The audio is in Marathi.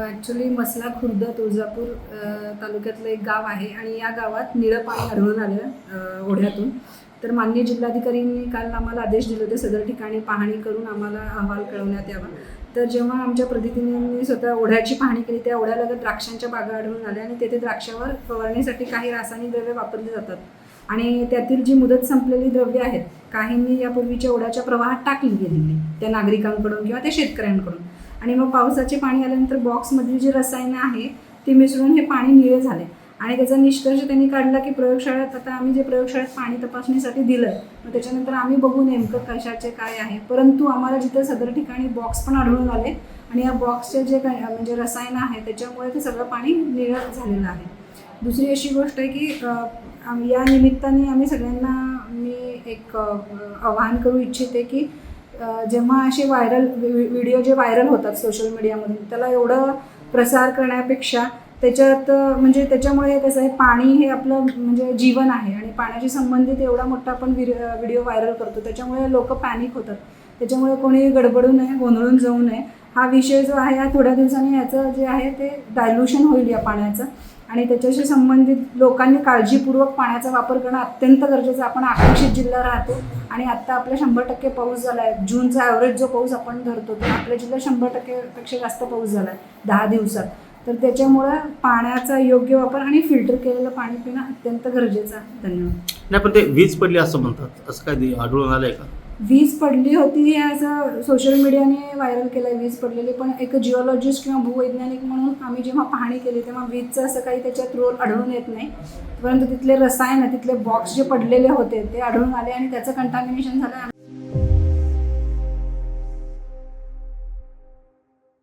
ॲक्च्युली मसला खुर्द तुळजापूर तालुक्यातलं एक गाव आहे आणि या गावात निळं पाणी आढळून आलं ओढ्यातून. तर माननीय जिल्हाधिकाऱ्यांनी काल आम्हाला आदेश दिले होते सदर ठिकाणी पाहणी करून आम्हाला अहवाल कळवण्यात यावा. तर जेव्हा आमच्या प्रतिनिधींनी स्वतः ओढ्याची पाहणी केली त्या ओढ्यालगत द्राक्षांच्या बागा आढळून आल्या आणि तेथे द्राक्षावर फवारणीसाठी काही रासायनिक द्रव्य वापरली जातात. आणि त्यातील जी मुदत संपलेली द्रव्ये आहेत काहींनी यापूर्वीच्या ओढ्याच्या प्रवाहात टाकली गेलेली त्या नागरिकांकडून किंवा त्या शेतकऱ्यांकडून. आणि मग पावसाचे पाणी आल्यानंतर बॉक्समधली जी रसायनं आहे ती मिसळून हे पाणी निळे झाले. आणि त्याचा निष्कर्ष त्यांनी काढला की प्रयोगशाळेत आता आम्ही जे प्रयोगशाळेत पाणी तपासणीसाठी दिलं मग त्याच्यानंतर आम्ही बघू नेमकं कशाचे काय आहे. परंतु आम्हाला जिथं सदर ठिकाणी बॉक्स पण आढळून आले आणि या बॉक्सचे जे काय म्हणजे रसायनं आहे त्याच्यामुळे ते सगळं पाणी निळं झालेलं आहे. दुसरी अशी गोष्ट आहे की या निमित्ताने आम्ही सगळ्यांना मी एक आवाहन करू इच्छिते की जेव्हा असे व्हायरल व्हिडिओ जे व्हायरल होतात सोशल मीडियामधून त्याला एवढं प्रसार करण्यापेक्षा त्याच्यात म्हणजे त्याच्यामुळे हे कसं आहे पाणी हे आपलं म्हणजे जीवन आहे आणि पाण्याशी संबंधित एवढा मोठा आपण व्हिडिओ व्हायरल करतो. त्याच्यामुळे लोक पॅनिक होतात. त्याच्यामुळे कोणी गडबडू नये गोंधळून जाऊ नये. हा विषय जो आहे हा थोड्या दिवसांनी याचं जे आहे ते डायल्युशन होईल या पाण्याचं. आणि त्याच्याशी संबंधित लोकांनी काळजीपूर्वक पाण्याचा वापर करणं अत्यंत गरजेचं आपण आकर्षित जिल्हा राहतो आणि आत्ता आपला शंभर टक्के पाऊस झाला आहे जूनचा ॲव्हरेज जो पाऊस आपण धरतो तो आपल्या जिल्ह्यात शंभर टक्केपेक्षा जास्त पाऊस झाला आहे दहा दिवसात. तर त्याच्यामुळं पाण्याचा योग्य वापर आणि फिल्टर केलेलं पाणी पिणं अत्यंत गरजेचं आहे. धन्यवाद. नाही पण ते वीज पडली असं म्हणतात. असं काय आढळून आलंय का? वीज पडली होती हे असं सोशल मीडियाने व्हायरल केलं आहे वीज पडलेली. पण एक जिओलॉजिस्ट किंवा भूवैज्ञानिक म्हणून आम्ही जेव्हा पाहणी केली तेव्हा वीजचं असं काही त्याच्यात रोल आढळून येत नाही. परंतु तिथले रसायन तिथले बॉक्स जे पडलेले होते ते आढळून आले आणि त्याचं कंटामिनेशन झालं.